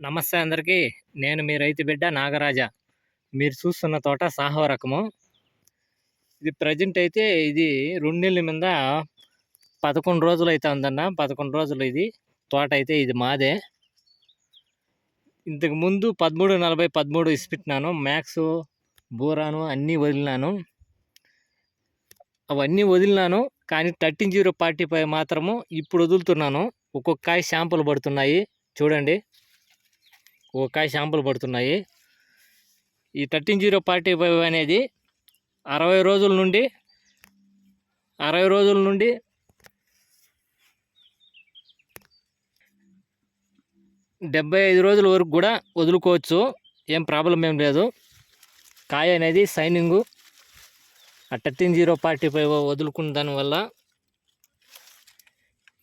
నమస్తే అందరికీ. నేను మీ రైతు బిడ్డ నాగరాజ. మీరు చూస్తున్న తోట సాహో రకము. ఇది ప్రజెంట్ అయితే ఇది రెండు నెలల మీద పదకొండు రోజులు అయితే ఉందన్న. పదకొండు రోజులు ఇది. తోట అయితే ఇది మాదే. ఇంతకు ముందు పదమూడు నలభై పదమూడు ఇసిపెట్టినాను. మ్యాక్స్ బూరాను అన్నీ వదిలినాను. అవన్నీ వదిలినాను. కానీ థర్టీన్ జీరో ఫార్టీ ఫైవ్ మాత్రము ఇప్పుడు వదులుతున్నాను. ఒక్కొక్క కాయ శాంపుల్ పడుతున్నాయి. చూడండి. ఒక కాయ శాంపుల్ పడుతున్నాయి. ఈ థర్టీన్ జీరో ఫార్టీ ఫైవ్ అనేది అరవై రోజుల నుండి అరవై రోజుల నుండి డెబ్బై ఐదు రోజుల వరకు కూడా వదులుకోవచ్చు. ఏం ప్రాబ్లం ఏం లేదు. కాయ అనేది సైనింగు ఆ థర్టీన్ జీరో ఫార్టీ ఫైవ్ వదులుకున్న దానివల్ల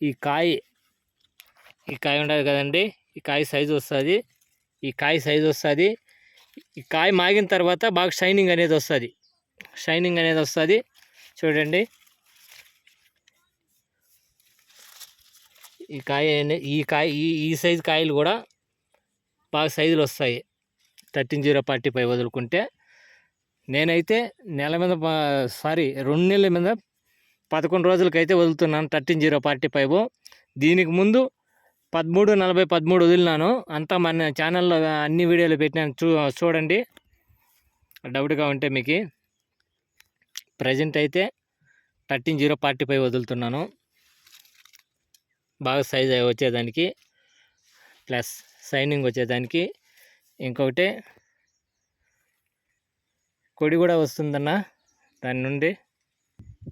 ఈ కాయ ఈ కాయ ఉండదు కదండి. ఈ కాయ సైజు వస్తుంది. ఈ కాయ సైజు వస్తుంది. ఈ కాయ మాగిన తర్వాత బాగా షైనింగ్ అనేది వస్తుంది. షైనింగ్ అనేది వస్తుంది. చూడండి. ఈ కాయ ఈ కాయ ఈ ఈ సైజు కాయలు కూడా బాగా సైజులు వస్తాయి. థర్టీన్ జీరో ఫార్టీ ఫైవ్ వదులుకుంటే. నేనైతే నెల మీద సారీ రెండు నెలల మీద పదకొండు రోజులకైతే వదులుతున్నాను థర్టీన్ జీరో ఫార్టీ ఫైవ్ దీనికి ముందు పదమూడు నలభై పదమూడు వదిలినాను. అంతా మన ఛానల్లో అన్ని వీడియోలు పెట్టినాను చూ చూడండి. డౌట్గా ఉంటే మీకు. ప్రజెంట్ అయితే థర్టీన్ జీరో ఫార్టీ ఫైవ్ వదులుతున్నాను. బాగా సైజ్ వచ్చేదానికి. ప్లస్ సైనింగ్ వచ్చేదానికి. ఇంకొకటి కొడి కూడా వస్తుందన్న. దాని నుండి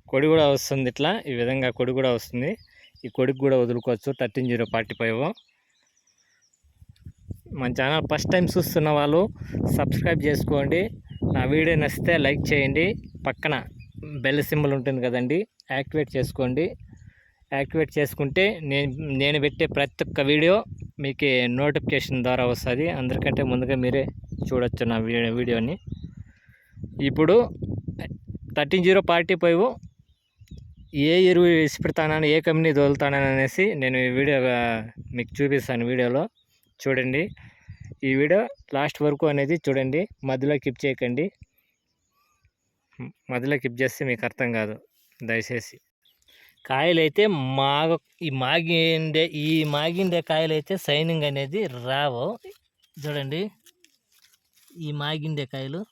కొడి కూడా వస్తుంది ఇట్లా. ఈ విధంగా కొడి కూడా వస్తుంది. ఈ కొడుకు కూడా వదులుకోవచ్చు. Thirteen zero forty five. మన ఛానల్ ఫస్ట్ టైం చూస్తున్న వాళ్ళు సబ్స్క్రైబ్ చేసుకోండి. నా వీడియో నచ్చితే లైక్ చేయండి. పక్కన బెల్ సింబల్ ఉంటుంది కదండి యాక్టివేట్ చేసుకోండి. యాక్టివేట్ చేసుకుంటే నేను నేను పెట్టే ప్రతి ఒక్క వీడియో మీకు నోటిఫికేషన్ ద్వారా వస్తుంది. అందరికంటే ముందుగా మీరే చూడొచ్చు నా వీడియోని. ఇప్పుడు థర్టీన్ జీరో ఫార్టీ ఫైవ్ ఏ ఎరువు వేసి పెడతానని ఏ కంపెనీ తోలుతానని అనేసి నేను ఈ వీడియో మీకు చూపిస్తాను వీడియోలో. చూడండి. ఈ వీడియో లాస్ట్ వరకు అనేది చూడండి. మధ్యలో కిప్ చేయకండి. మధ్యలో కిప్ చేస్తే మీకు అర్థం కాదు. దయచేసి. కాయలు అయితే మాగ ఈ మాగిండే ఈ మాగిండే కాయలు అయితే సైనింగ్ అనేది రావు. చూడండి. ఈ మాగిండే కాయలు.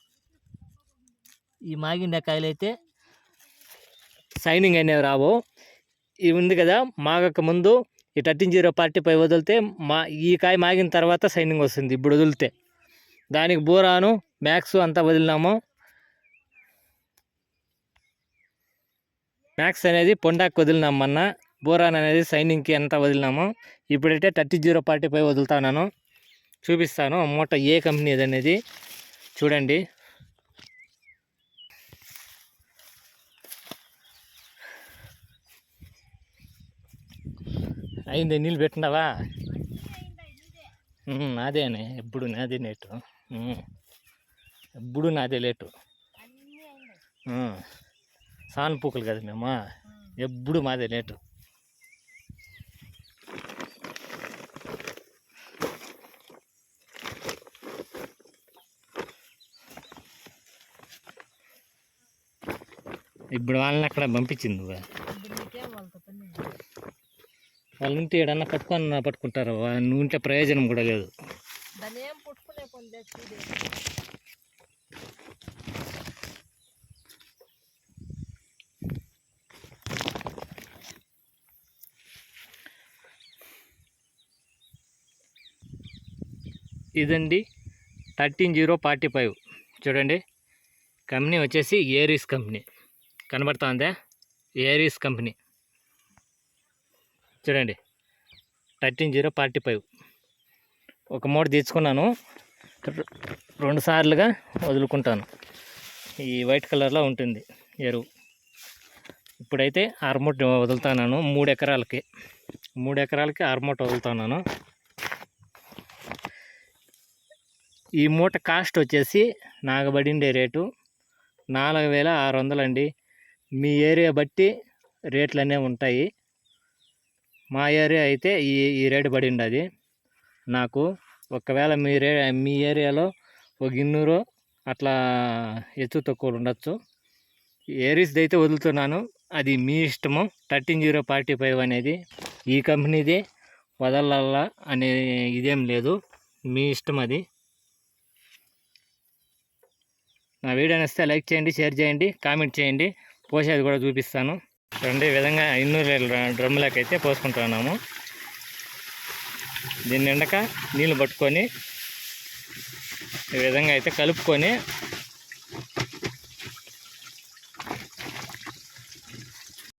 ఈ మాగిండే కాయలు అయితే సైనింగ్ అనేవి రావు. ఇవి ఉంది కదా మాగక ముందు ఈ థర్టీన్ జీరో పార్టీ పై వదిలితే మా ఈ కాయ మాగిన తర్వాత సైనింగ్ వస్తుంది ఇప్పుడు వదిలితే. దానికి బూరాను మ్యాక్స్ అంతా వదిలినాము. మ్యాక్స్ అనేది పొండాకు వదిలినాం మొన్న బోరాన్ అనేది సైనింగ్కి అంతా వదిలినాము. ఇప్పుడైతే థర్టీ జీరో ఫార్టీ ఫైవ్ వదులుతాను చూపిస్తాను మూట ఏ కంపెనీ అనేది. చూడండి. అయింది నీళ్ళు పెట్టినావా? నాదేనే ఎప్పుడు నాదే లేటు. ఎప్పుడు నాదే లేటు. ఉమ్. పూకలు కదా మేము? ఎప్పుడు మాదే లేటు. ఇప్పుడు వాళ్ళని అక్కడ పంపించింది నువ్వు? వాళ్ళు ఉంటే ఏడన్నా పట్టుకొని పట్టుకుంటారు? నువ్వు ఉంటే ప్రయోజనం కూడా లేదు. ఇదండి థర్టీన్ జీరో ఫార్టీ ఫైవ్. చూడండి కంపెనీ వచ్చేసి ఏరీస్ కంపెనీ. కనబడుతుందా? Aries company. చూడండి. థర్టీన్ జీరో ఫార్టీ ఫైవ్ ఒక మూట తీసుకున్నాను. రెండు సార్లుగా వదులుకుంటాను. ఈ వైట్ కలర్లో ఉంటుంది ఎరువు. ఇప్పుడైతే ఆరుమూట వదులుతున్నాను మూడు ఎకరాలకి. మూడు ఎకరాలకి ఆరుమూట వదులుతున్నాను. ఈ మూట కాస్ట్ వచ్చేసి నాగబడిండే రేటు నాలుగు వేల ఆరు వందలండి. మీ ఏరియా బట్టి రేట్లు అనేవి ఉంటాయి. మా ఏరియా అయితే ఈ ఈ రేటు పడింది అది నాకు ఒకవేళ మీ రే మీ ఏరియాలో ఒక ఇన్నూరు అట్లా ఎత్తు తక్కువలు ఉండొచ్చు. ఏరీస్ది అయితే వదులుతున్నాను. అది మీ ఇష్టము. థర్టీన్ జీరో ఫార్టీ ఫైవ్ అనేది ఈ కంపెనీది వదలాలా అనే ఇదేం లేదు. మీ ఇష్టం అది. నా వీడియో నచ్చితే లైక్ చేయండి షేర్ చేయండి కామెంట్ చేయండి. పోసేది కూడా చూపిస్తాను. చూడండి ఈ విధంగా ఇన్నూరు డ్రమ్ములకు అయితే పోసుకుంటున్నాము దీన్ని ఎండక నీళ్ళు పట్టుకొని ఈ విధంగా అయితే కలుపుకొని